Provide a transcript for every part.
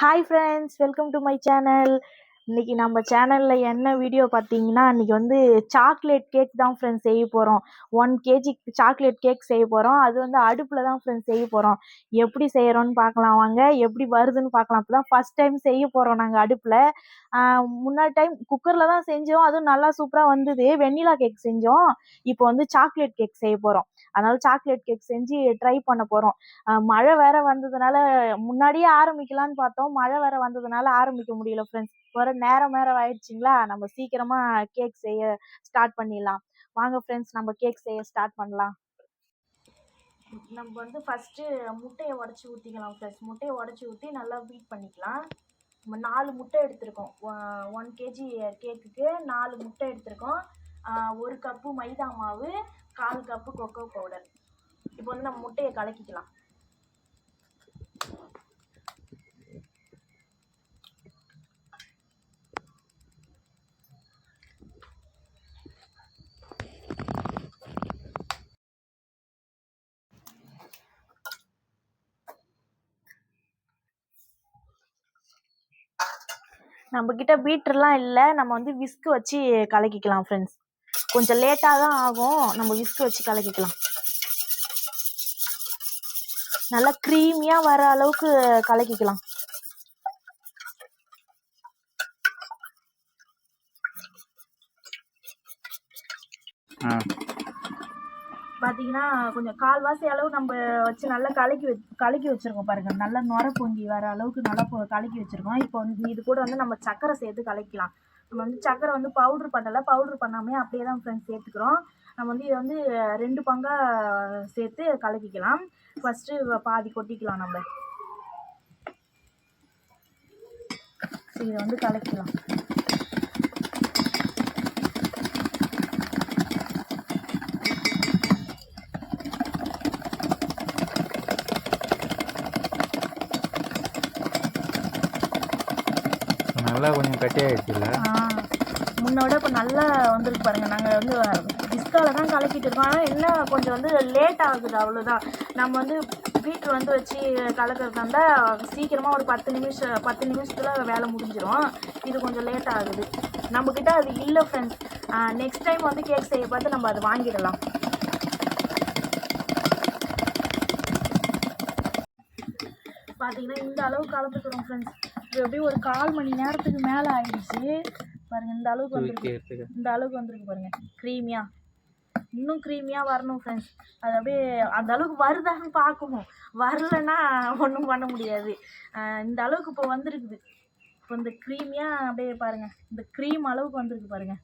Hi friends welcome to my channel இன்னைக்கு நம்ம சேனலில் என்ன வீடியோ பார்த்தீங்கன்னா இன்னைக்கு வந்து சாக்லேட் கேக் தான் ஃப்ரெண்ட்ஸ் செய்ய போகிறோம் ஒன் கேஜி சாக்லேட் கேக் செய்ய போகிறோம் அது வந்து அடுப்பில் தான் ஃப்ரெண்ட்ஸ் செய்ய போகிறோம் எப்படி செய்கிறோன்னு பார்க்கலாம் வாங்க. எப்படி வருதுன்னு பார்க்கலாம். இப்போ தான் ஃபஸ்ட் டைம் செய்ய போகிறோம் நாங்கள் அடுப்பில். முன்னாடி டைம் குக்கரில் தான் செஞ்சோம். அதுவும் நல்லா சூப்பராக வந்தது. வெண்ணிலா கேக் செஞ்சோம். இப்போ வந்து சாக்லேட் கேக் செய்ய போகிறோம் அதனால சாக்லேட் கேக் செஞ்சு ட்ரை பண்ண போகிறோம் மழை வேற வந்ததுனால முன்னாடியே ஆரம்பிக்கலாம்னு பார்த்தோம். மழை வேற வந்ததுனால ஆரம்பிக்க முடியல ஃப்ரெண்ட்ஸ் வர நேரம் வேற ஆயிடுச்சுங்களா? நம்ம சீக்கிரமா கேக் செய்ய ஸ்டார்ட் பண்ணிடலாம். வாங்க ஃப்ரெண்ட்ஸ் நம்ம கேக் செய்ய ஸ்டார்ட் பண்ணலாம். நம்ம வந்து ஃபஸ்ட்டு முட்டையை உடச்சி ஊற்றிக்கலாம் ஃப்ரெண்ட்ஸ் முட்டையை உடச்சி ஊற்றி நல்லா பீட் பண்ணிக்கலாம். நம்ம நாலு முட்டை எடுத்திருக்கோம். ஒன் கேஜி கேக்குக்கு நாலு முட்டை எடுத்திருக்கோம். ஒரு கப்பு மைதா மாவு கால் கப்பு கொக்கோ பவுடர் இப்போ வந்து நம்ம முட்டையை கலக்கிக்கலாம். நம்ம கிட்ட பீட்டர்லாம் இல்லை. நம்ம வந்து விஸ்க் வச்சு கலக்கிக்கலாம் ஃப்ரெண்ட்ஸ் கொஞ்சம் லேட்டாக தான் ஆகும். நம்ம விஸ்க் வச்சு கலக்கிக்கலாம். நல்லா க்ரீமியாக வர அளவுக்கு கலக்கிக்கலாம். பாத்தீங்கன்னா பார்த்தீங்கன்னா கொஞ்சம் கால்வாசி அளவு நம்ம வச்சு நல்லா கலக்கி வச் கலக்கி வச்சுருக்கோம் பாருங்க. நல்லா நுர பொங்கி வர அளவுக்கு நல்லா கலக்கி வச்சுருக்கோம். இப்போ வந்து இது கூட வந்து நம்ம சக்கரை சேர்த்து கலக்கலாம் நம்ம வந்து சக்கரை வந்து பவுட்ரு பண்ணலை பவுட்ரு பண்ணாமே அப்படியே தான் ஃப்ரெண்ட்ஸ் சேர்த்துக்கிறோம். நம்ம வந்து இதை வந்து ரெண்டு பங்காக சேர்த்து கலக்கிக்கலாம். ஃபஸ்ட்டு பாதி கொட்டிக்கலாம் நம்ம. சரி, இதை வந்து கலக்கிக்கலாம் நல்லா கொஞ்சம் கட்டியாயிடுச்சுல்ல? ஆ முன்னோட இப்போ நல்லா வந்துருக்கு பாருங்க. நாங்கள் வந்து டிஸ்கால தான் கலக்கிட்டு இருக்கோம். ஆனால் என்ன கொஞ்சம் வந்து லேட் ஆகுது அவ்வளோதான் நம்ம வந்து பீட்ரு வந்து வச்சு கலக்கிறதா இருந்தால் சீக்கிரமாக ஒரு பத்து நிமிஷம் பத்து நிமிஷத்தில் வேலை முடிஞ்சிடும் இது கொஞ்சம் லேட் ஆகுது. நம்மக்கிட்ட அது இல்லை ஃப்ரெண்ட்ஸ் நெக்ஸ்ட் டைம் வந்து கேக் செய்ய பார்த்து நம்ம அதை வாங்கிடலாம். பார்த்தீங்கன்னா இந்த அளவு கலந்துக்கிறோம் ஃப்ரெண்ட்ஸ் இது எப்படியும் ஒரு கால் மணி நேரத்துக்கு மேலே ஆயிடுச்சு. பாருங்க இந்த அளவுக்கு வந்துருக்கு. இந்த அளவுக்கு வந்திருக்கு பாருங்க. க்ரீமியாக இன்னும் க்ரீமியாக வரணும் ஃப்ரெண்ட்ஸ் அது அப்படியே அந்த அளவுக்கு வருதான்னு பார்க்கணும். வரலைன்னா ஒன்றும் பண்ண முடியாது. இந்த அளவுக்கு இப்போ வந்திருக்குது. இப்போ இந்த க்ரீமியாக அப்படியே பாருங்க. இந்த க்ரீம் அளவுக்கு வந்திருக்கு பாருங்க.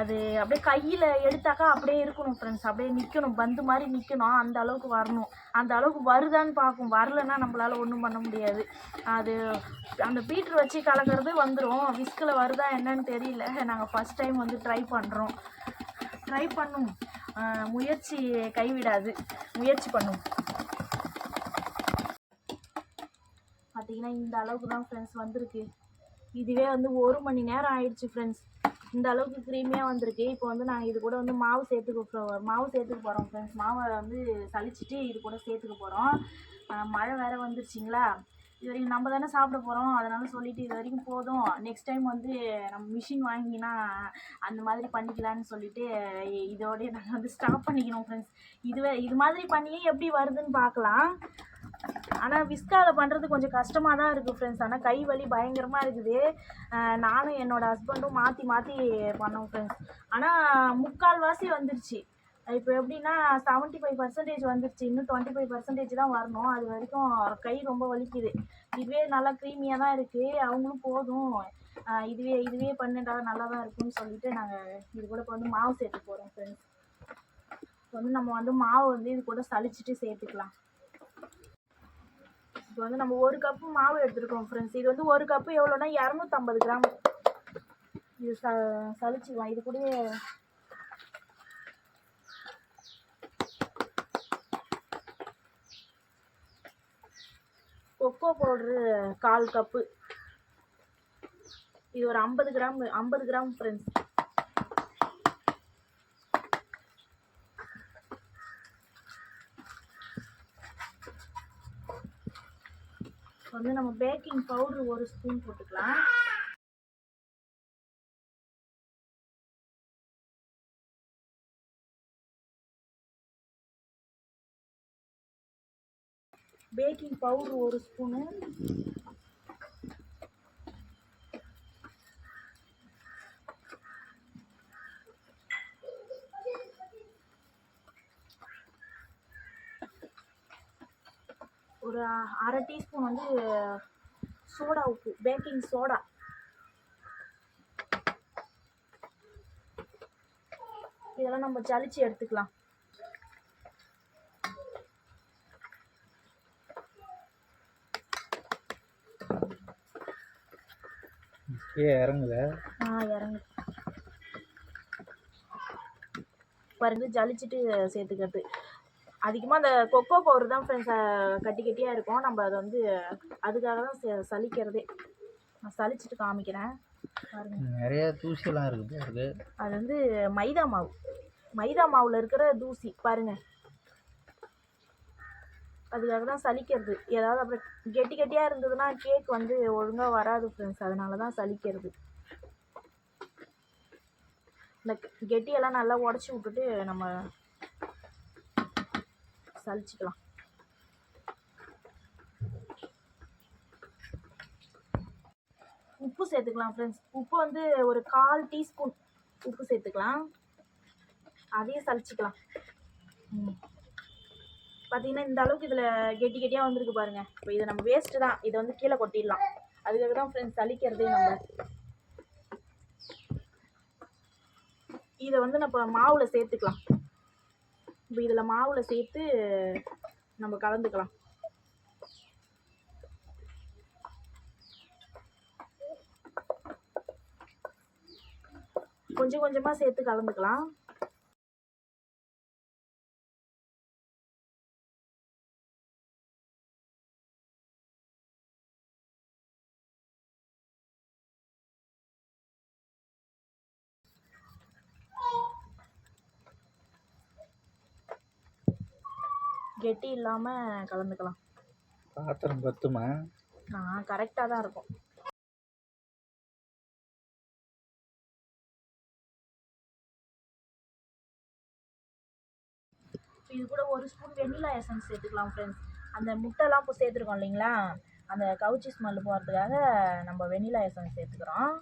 அது அப்படியே கையில் எடுத்தாக்கா அப்படியே இருக்கணும் ஃப்ரெண்ட்ஸ் அப்படியே நிற்கணும் பந்து மாதிரி நிற்கணும் அந்த அளவுக்கு வரணும். அந்த அளவுக்கு வருதான்னு பார்க்கும் வரலன்னா நம்மளால் ஒன்றும் பண்ண முடியாது. அது அந்த பீட்ரு வச்சு கலக்கிறது வந்துடும் விஸ்கில் வருதா என்னன்னு தெரியல. நாங்கள் ஃபஸ்ட் டைம் வந்து ட்ரை பண்ணுறோம் ட்ரை பண்ணும். முயற்சி கைவிடாது. முயற்சி பண்ணும். பார்த்தீங்கன்னா இந்த அளவுக்கு தான் ஃப்ரெண்ட்ஸ் வந்திருக்கு. இதுவே வந்து ஒரு மணி நேரம் ஆயிடுச்சு ஃப்ரெண்ட்ஸ் இந்த அளவுக்கு க்ரீமியாக வந்திருக்கு. இப்போ வந்து நாங்கள் இது கூட வந்து மாவு சேர்த்துக்க மாவு சேர்த்துக்க போகிறோம் ஃப்ரெண்ட்ஸ் மாவை வந்து சளிச்சிட்டு இது கூட சேர்த்துக்க போகிறோம் மழை வேறு வந்துருச்சுங்களா? இது வரைக்கும் நம்ம தானே சாப்பிட போகிறோம் அதனால சொல்லிட்டு இது வரைக்கும் போதும். நெக்ஸ்ட் டைம் வந்து நம்ம மிஷின் வாங்கினா அந்த மாதிரி பண்ணிக்கலாம்னு சொல்லிட்டு இதோடய நாங்கள் வந்து ஸ்டாப் பண்ணிக்கணும் ஃப்ரெண்ட்ஸ் இதுவே இது மாதிரி பண்ணியே எப்படி வருதுன்னு பார்க்கலாம். ஆனால் விஸ்காவில் பண்ணுறது கொஞ்சம் கஷ்டமாக தான் இருக்குது ஃப்ரெண்ட்ஸ் ஆனால் கை வலி பயங்கரமாக இருக்குது. நானும் என்னோடய ஹஸ்பண்டும் மாற்றி மாற்றி பண்ணோம் ஃப்ரெண்ட்ஸ் ஆனால் முக்கால்வாசி வந்துருச்சு. இப்போ எப்படின்னா செவன்ட்டி ஃபைவ் பர்சன்டேஜ் வந்துருச்சு. இன்னும் டுவெண்ட்டி ஃபைவ் பர்சன்டேஜ் தான் வரணும். அது வரைக்கும் கை ரொம்ப வலிக்குது. இதுவே நல்லா க்ரீமியாக தான் இருக்குது அவங்களும் போதும். இதுவே இதுவே பண்ணிட்டா நல்லா தான் இருக்கும்னு சொல்லிட்டு நாங்கள் இது கூட இப்போ வந்து மாவு சேர்த்து போகிறோம் ஃப்ரெண்ட்ஸ் இப்போ வந்து நம்ம வந்து மாவு வந்து இது கூட சலிச்சிட்டு சேர்த்துக்கலாம். இப்போ வந்து நம்ம ஒரு கப்பு மாவு எடுத்துருக்கோம் ஃப்ரெண்ட்ஸ் இது வந்து ஒரு கப்பு எவ்வளோனா இரநூத்தம்பது கிராம் இது ச சலிச்சுக்கலாம். இது கூட கொக்கோ பவுட்ரு கால் கப்பு இது ஒரு ஐம்பது கிராம் ஐம்பது கிராம் ஃப்ரெண்ட்ஸ் வந்து நம்ம பேக்கிங் பவுடர் ஒரு ஸ்பூன் போட்டுக்கலாம். பேக்கிங் பவுடர் ஒரு ஸ்பூனு ஒரு அரை டீஸ்பூன் வந்து சோடா உப்பு பேக்கிங் சோடா இதெல்லாம் நம்ம ஜலிச்சு எடுத்துக்கலாம். கீழே இறங்குத? ஆ இறங்கு. பாருங்க ஜலிச்சுட்டு சேர்த்துக்கிறது. அதிகமாக அந்த கொக்கோ பவுடர் தான் ஃப்ரெண்ட்ஸ் கட்டி கட்டியாக இருக்கும். நம்ம அதை வந்து அதுக்காக தான் சலிக்கிறதே. நான் சலிச்சுட்டு காமிக்கிறேன். நிறைய தூசியெல்லாம் இருக்குது. இருக்கு அது வந்து மைதா மாவு. மைதா மாவில் இருக்கிற தூசி பாருங்க. அதுக்காக தான் சலிக்கிறது. ஏதாவது அப்புறம் கெட்டி கெட்டியாக இருந்ததுன்னா கேக் வந்து ஒழுங்காக வராது ஃப்ரெண்ட்ஸ் அதனால தான் சலிக்கிறது. இந்த கெட்டியெல்லாம் நல்லா உடச்சி விட்டுட்டு நம்ம சலிச்சுக்கலாம். உப்பு சேர்த்துக்கலாம் ஃப்ரெண்ட்ஸ் உப்பு வந்து ஒரு கால் டீஸ்பூன் உப்பு சேர்த்துக்கலாம். அதையும் சலிச்சுக்கலாம். ம். பார்த்தீங்கன்னா இந்த அளவுக்கு இதில் கெட்டி கெட்டியாக வந்திருக்கு பாருங்க. இப்போ இதை நம்ம வேஸ்ட்டு தான். இதை வந்து கீழே கொட்டிடலாம். அதுக்காக தான் ஃப்ரெண்ட்ஸ் சலிக்கிறதே நம்ம. இதை வந்து நம்ம மாவில் சேர்த்துக்கலாம். இப்போ இதில் மாவில் சேர்த்து நம்ம கலந்துக்கலாம். கொஞ்சம் கொஞ்சமாக சேர்த்து கலந்துக்கலாம். கெட்டி இல்லாமல் கலந்துக்கலாம். பாத்திரம் பத்துமா? ஆ கரெக்டாக தான் இருக்கும். இது கூட ஒரு ஸ்பூன் வெண்ணிலா எசன்ஸ் சேர்த்துக்கலாம் ஃப்ரெண்ட்ஸ் அந்த முட்டைலாம் இப்போ சேர்த்துருக்கோம் இல்லைங்களா? அந்த கவுச்சி ஸ்மெல் போகிறதுக்காக நம்ம வெண்ணிலா எசன்ஸ் சேர்த்துக்கிறோம்.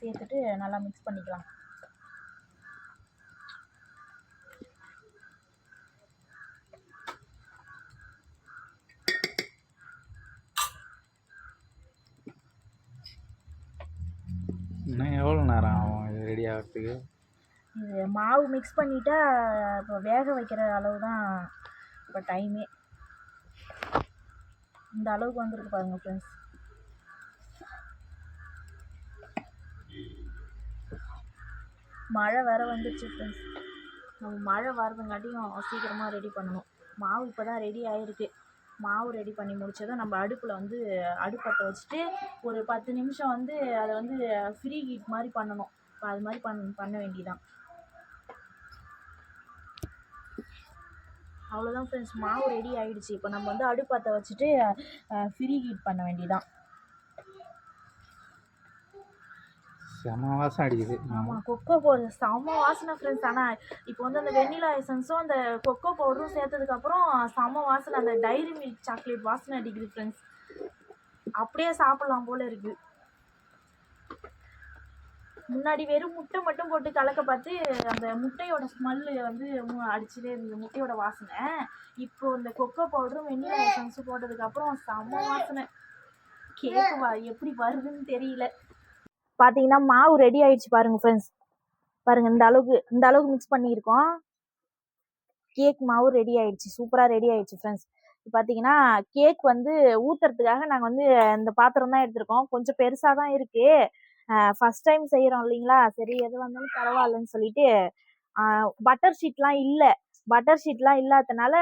சேர்த்துட்டு நல்லா மிக்ஸ் பண்ணிக்கலாம். இன்னும் எவ்வளோ நேரம் ஆகும் இது ரெடி ஆகிறதுக்கு? மாவு மிக்ஸ் பண்ணிட்டா இப்போ வேக வைக்கிற அளவு தான் இப்போ டைமே இந்த அளவுக்கு வந்திருக்கு பாருங்க ஃப்ரெண்ட்ஸ் மழை வேற வந்துருச்சு ஃப்ரெண்ட்ஸ் நம்ம மழை வரதுங்காட்டியும் சீக்கிரமாக ரெடி பண்ணணும். மாவு இப்போ தான் ரெடி ஆகிருக்கு மாவு ரெடி பண்ணி முடித்ததும் நம்ம அடுப்பில் வந்து அடுப்பத்தை வச்சுட்டு ஒரு பத்து நிமிஷம் வந்து அதை வந்து ஃப்ரீ ஹீட் மாதிரி பண்ணணும். இப்போ அது மாதிரி பண் பண்ண வேண்டியதான் அவ்வளோதான் ஃப்ரெண்ட்ஸ் மாவு ரெடி ஆகிடுச்சு இப்போ நம்ம வந்து அடுப்பத்தை வச்சுட்டு ஃப்ரீ ஹீட் பண்ண வேண்டியதான் செம வாசம் அடிக்குது. ஆமாம் கொக்கோ பவுடர் செம வாசனை ஃப்ரெண்ட்ஸ் ஆனால் இப்போ வந்து அந்த வெண்ணிலா எசன்ஸும் அந்த கொக்கோ பவுடரும் சேர்த்ததுக்கப்புறம் செம்ம வாசனை அந்த டைரி மில்க் சாக்லேட் வாசனை அடிக்குது ஃப்ரெண்ட்ஸ் அப்படியே சாப்பிட்லாம் போல இருக்கு. முன்னாடி வெறும் முட்டை மட்டும் போட்டு கலக்க பார்த்து அந்த முட்டையோட ஸ்மெல்லு வந்து அடிச்சுட்டே இருந்தது முட்டையோட வாசனை. இப்போ இந்த கொக்கோ பவுடரும் வெண்ணிலா எசன்ஸும் போட்டதுக்கப்புறம் செம்ம வாசனை. கேக்கு வா எப்படி வருதுன்னு தெரியல. பார்த்தீங்கன்னா மாவு ரெடி ஆயிடுச்சு பாருங்க ஃப்ரெண்ட்ஸ் பாருங்க இந்த அளவுக்கு இந்த அளவுக்கு மிக்ஸ் பண்ணியிருக்கோம். கேக் மாவு ரெடி ஆயிடுச்சு சூப்பராக ரெடி ஆயிடுச்சு ஃப்ரெண்ட்ஸ் பார்த்தீங்கன்னா கேக் வந்து ஊத்துறதுக்காக நாங்கள் வந்து இந்த பாத்திரம் தான் எடுத்திருக்கோம். கொஞ்சம் பெருசாக தான் இருக்கு. ஃபர்ஸ்ட் டைம் செய்கிறோம் இல்லைங்களா? சரி எது வந்தாலும் பரவாயில்லன்னு சொல்லிட்டு பட்டர் ஷீட்லாம் இல்லை. பட்டர் ஷீட்லாம் இல்லாததுனால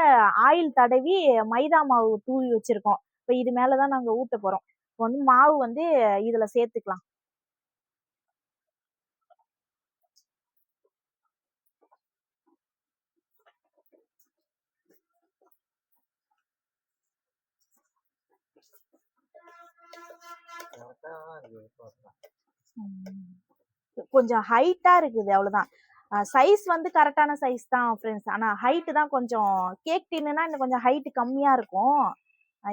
ஆயில் தடவி மைதா மாவு தூவி வச்சுருக்கோம். இப்போ இது மேலே தான் நாங்கள் ஊற்ற போகிறோம் இப்போ வந்து மாவு வந்து இதில் சேர்த்துக்கலாம். கொஞ்சம் ஹைட்டாக இருக்குது அவ்வளோதான் சைஸ் வந்து கரெக்டான சைஸ் தான் ஃப்ரெண்ட்ஸ் ஆனால் ஹைட்டு தான் கொஞ்சம் கேக் டின்னுனா இன்னும் கொஞ்சம் ஹைட்டு கம்மியாக இருக்கும்.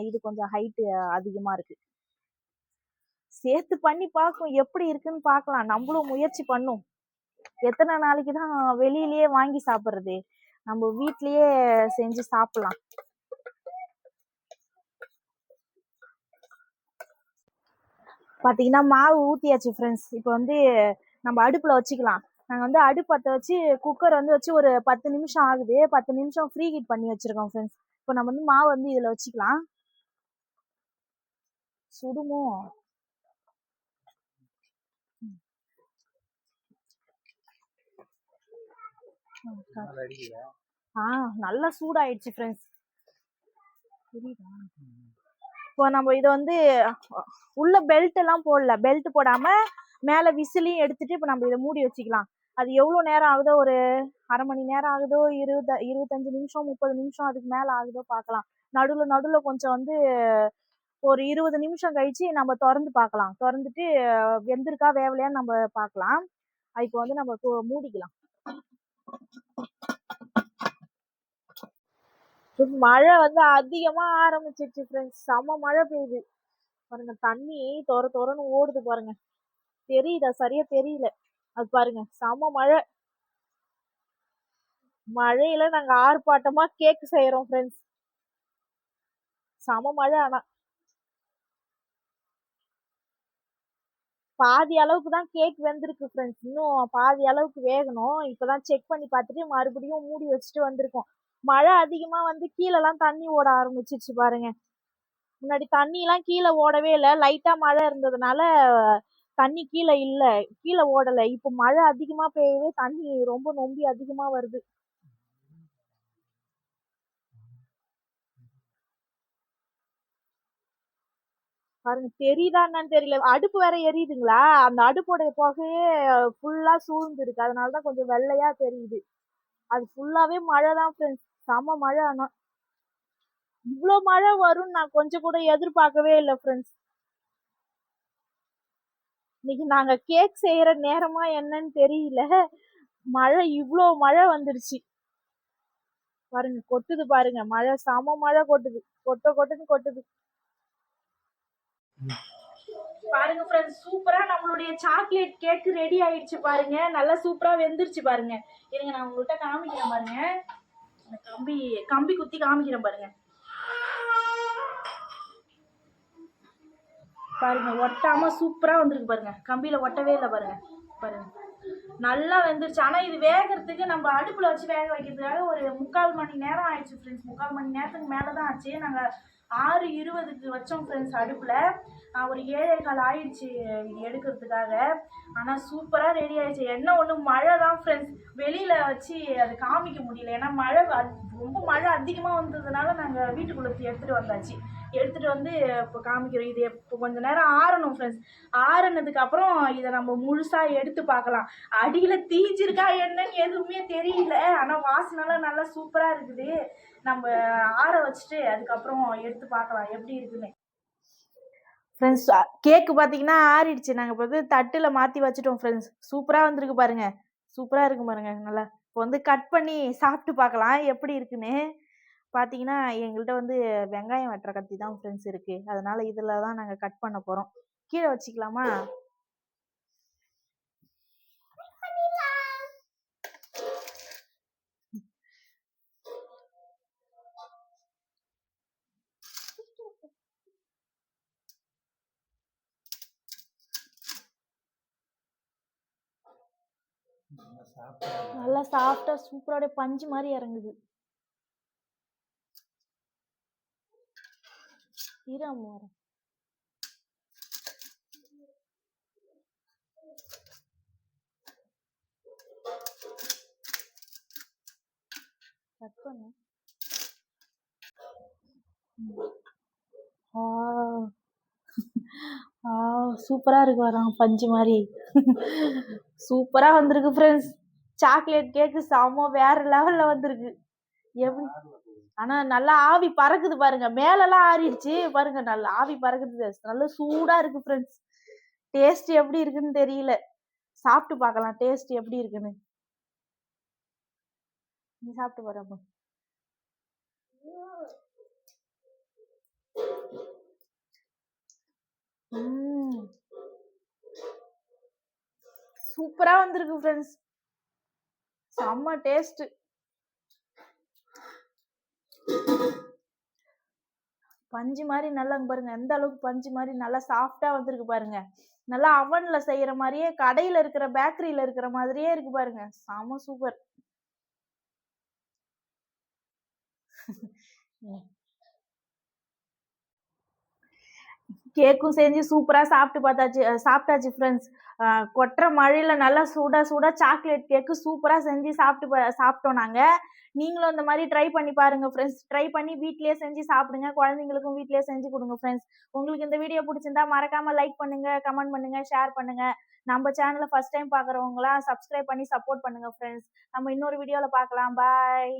இது கொஞ்சம் ஹைட்டு அதிகமாக இருக்கு. சேர்த்து பண்ணி பார்க்கும் எப்படி இருக்குன்னு பார்க்கலாம். நம்மளும் முயற்சி பண்ணும். எத்தனை நாளைக்கு தான் வெளியிலயே வாங்கி சாப்பிட்றது? நம்ம வீட்லயே செஞ்சு சாப்பிடலாம். பார்த்தீங்கன்னா மாவு ஊற்றியாச்சு ஃப்ரெண்ட்ஸ் இப்போ வந்து நம்ம அடுப்பில் வச்சுக்கலாம். நாங்கள் வந்து அடுப்பு பற்ற வச்சு குக்கர் வந்து வச்சு ஒரு பத்து நிமிஷம் ஆகுது. பத்து நிமிஷம் ஃப்ரீ ஹீட் பண்ணி வச்சுருக்கோம் ஃப்ரெண்ட்ஸ் இப்போ நம்ம வந்து மாவு வந்து இதில் வச்சுக்கலாம். சுடுமோ? ஆ நல்லா சூடாயிடுச்சு ஃப்ரெண்ட்ஸ் புரியுதா? இப்போ நம்ம இதை வந்து உள்ள பெல்ட் எல்லாம் போடல. பெல்ட் போடாம மேல விசிலையும் எடுத்துட்டு இப்போ நம்ம இதை மூடி வச்சுக்கலாம். அது எவ்வளோ நேரம் ஆகுதோ? ஒரு அரை மணி நேரம் ஆகுதோ? இருபது இருபத்தஞ்சு நிமிஷம் முப்பது நிமிஷம் அதுக்கு மேல ஆகுதோ பார்க்கலாம். நடுவில் நடுவில் கொஞ்சம் வந்து ஒரு இருபது நிமிஷம் கழிச்சு நம்ம திறந்து பார்க்கலாம். திறந்துட்டு வெந்திருக்கா வேவலையான்னு நம்ம பார்க்கலாம். இப்போ வந்து நம்ம மூடிக்கலாம். மழை வந்து அதிகமா ஆரம்பிச்சிருச்சு ஃப்ரெண்ட்ஸ் செம மழை பெய்யுது. பாருங்க தண்ணி தொர தொரன்னு ஓடுது பாருங்க. தெரியுதா? சரியா தெரியல. அது பாருங்க செம மழை. மழையில நாங்க ஆர்ப்பாட்டமா கேக் செய்யறோம் ஃப்ரெண்ட்ஸ் செம மழை ஆனா. பாதி அளவுக்கு தான் கேக் வெந்திருக்கு ஃப்ரெண்ட்ஸ் இன்னும் பாதி அளவுக்கு வேகணும். இப்பதான் செக் பண்ணி பார்த்துட்டு மறுபடியும் மூடி வச்சுட்டு வந்திருக்கோம். மழை அதிகமா வந்து கீழெல்லாம் தண்ணி ஓட ஆரம்பிச்சிருச்சு பாருங்க. முன்னாடி தண்ணி எல்லாம் கீழே ஓடவே இல்லை. லைட்டா மழை இருந்ததுனால தண்ணி கீழே இல்ல. கீழே ஓடல. இப்போ மழை அதிகமா பெய்யவே தண்ணி ரொம்ப நொம்பி அதிகமா வருது. பாருங்க தெரியுதா என்னன்னு தெரியல. அடுப்பு வேற எரியுதுங்களா? அந்த அடுப்போடைய புகையே ஃபுல்லா சூழ்ந்து இருக்கு. அதனாலதான் கொஞ்சம் வெள்ளையா தெரியுது. அது ஃபுல்லாவே மழை தான் ஃப்ரெண்ட்ஸ் செம மழை ஆனா இவ்வளோ மழை வரும்னு நான் கொஞ்சம் கூட எதிர்பார்க்கவே இல்லை ஃப்ரெண்ட்ஸ் இன்னைக்கு நாங்க கேக் செய்யற நேரமா என்னன்னு தெரியல. மழை இவ்வளோ மழை வந்துருச்சு. பாருங்க கொட்டுது பாருங்க மழை செம மழை கொட்டுது. கொட்ட கொட்டுன்னு கொட்டுது. பாருங்க ஃப்ரெண்ட்ஸ் சூப்பரா நம்மளுடைய சாக்லேட் கேக் ரெடி ஆயிடுச்சு பாருங்க. நல்லா சூப்பரா வெந்துருச்சு பாருங்க. இருங்க நான் உங்கள்கிட்ட காமிக்கிறேன் பாருங்க. இந்த கம்பி கம்பி குத்தி காமிக்கிறேன் பாருங்க. பாருங்க ஒட்டாம சூப்பரா வந்திருக்கு பாருங்க. கம்பியில ஒட்டவே இல்லை பாருங்க. பாருங்க. நல்லா வெந்துருச்சு. ஆனா இது வேகறதுக்கு நம்ம அடுப்புல வச்சு வேக வைக்கிறதுக்காக ஒரு முக்கால் மணி நேரம் ஆயிடுச்சு ஃப்ரெண்ட்ஸ் முக்கால் மணி நேரத்துக்கு மேலதான் ஆச்சு. நாங்க ஆறு இருபதுக்கு வச்சோம் ஃப்ரெண்ட்ஸ் அடுப்பில். ஒரு ஏழே கால் ஆயிடுச்சு இது எடுக்கிறதுக்காக. ஆனால் சூப்பராக ரெடி ஆயிடுச்சு. என்ன ஒன்று மழை தான் ஃப்ரெண்ட்ஸ் வெளியில் வச்சு அது காமிக்க முடியல. ஏன்னா மழை ரொம்ப மழை அதிகமாக வந்ததுனால நாங்கள் வீட்டுக்குள்ளே எடுத்துகிட்டு வந்தாச்சு. எடுத்துட்டு வந்து இப்போ காமிக்கிறோம். இது இப்போ கொஞ்ச நேரம் ஆறணும் ஃப்ரெண்ட்ஸ் ஆறுனதுக்கு அப்புறம் இதை நம்ம முழுசா எடுத்து பார்க்கலாம். அடியில தீஞ்சிருக்கா என்னன்னு எதுவுமே தெரியல. ஆனா வாசனைலாம் நல்லா சூப்பரா இருக்குது. நம்ம ஆற வச்சுட்டு அதுக்கப்புறம் எடுத்து பார்க்கலாம். எப்படி இருக்குன்னு. ஃப்ரெண்ட்ஸ் கேக்கு பார்த்தீங்கன்னா ஆறிடுச்சு. நாங்கள் இப்போ வந்து தட்டில் மாற்றி வச்சுட்டோம் ஃப்ரெண்ட்ஸ் சூப்பராக வந்திருக்கு பாருங்க. சூப்பராக இருக்கு பாருங்க. நல்லா. இப்போ வந்து கட் பண்ணி சாப்பிட்டு பார்க்கலாம். எப்படி இருக்குன்னு. பார்த்தீங்கன்னா எங்கள்கிட்ட வந்து வெங்காயம் வெட்டுற கத்தி தான் ஃப்ரெண்ட்ஸ் இருக்கு. அதனால இதில் தான் நாங்கள் கட் பண்ண போகிறோம் கீழே வச்சுக்கலாமா? நல்லா சாஃப்டாக சூப்பரோட பஞ்சு மாதிரி இறங்குது. ஈரம் வரும் கட் சூப்பராக இருக்கு வரா பஞ்சு மாதிரி சூப்பராக வந்திருக்கு ஃப்ரெண்ட்ஸ் சாக்லேட் கேக்கு செம்ம வேற லெவலில் வந்திருக்கு. எப்படி? ஆனா நல்லா ஆவி பறக்குது பாருங்க. மேலெல்லாம் ஆறிடுச்சு. பாருங்க நல்லா ஆவி பறக்குது. நல்ல சூடா இருக்கு ஃப்ரெண்ட்ஸ் டேஸ்ட் எப்படி இருக்குன்னு தெரியல. சாப்பிட்டு பார்க்கலாம். டேஸ்ட் எப்படி இருக்குன்னு. நீ சாப்பிட்டு பாரு அப்போ ம். சூப்பரா வந்திருக்கு ஃப்ரெண்ட்ஸ் செம்ம டேஸ்ட் பஞ்சு மாதிரி நல்லாங்க பாருங்க. எந்த அளவுக்கு பஞ்சு மாதிரி நல்லா சாஃப்டா வந்திருக்கு பாருங்க. நல்லா அவன்ல செய்யற மாதிரியே கடையில இருக்கிற பேக்கரியில இருக்கிற மாதிரியே இருக்கு பாருங்க. செம சூப்பர் கேக்கும் செஞ்சு சூப்பரா சாப்பிட்டு பார்த்தாச்சு. சாப்பிட்டாச்சு ஃப்ரெண்ட்ஸ் கொட்டுற மழையில நல்லா சூடா சூடா சாக்லேட் கேக்கு சூப்பரா செஞ்சு சாப்பிட்டு பா- சாப்பிட்டோம் நாங்க. நீங்களும் இந்த மாதிரி ட்ரை பண்ணி பாருங்க ஃப்ரெண்ட்ஸ் ட்ரை பண்ணி வீட்லயே செஞ்சு சாப்பிடுங்க. குழந்தைங்களுக்கும் வீட்லயே செஞ்சு கொடுங்க ஃப்ரெண்ட்ஸ் உங்களுக்கு இந்த வீடியோ பிடிச்சிருந்தா மறக்காம லைக் பண்ணுங்க கமெண்ட் பண்ணுங்க ஷேர் பண்ணுங்க. நம்ம சேனலை ஃபர்ஸ்ட் டைம் பார்க்குறவங்களாம் சப்ஸ்கிரைப் பண்ணி சப்போர்ட் பண்ணுங்க ஃப்ரெண்ட்ஸ் நம்ம இன்னொரு வீடியோல பார்க்கலாம். பாய்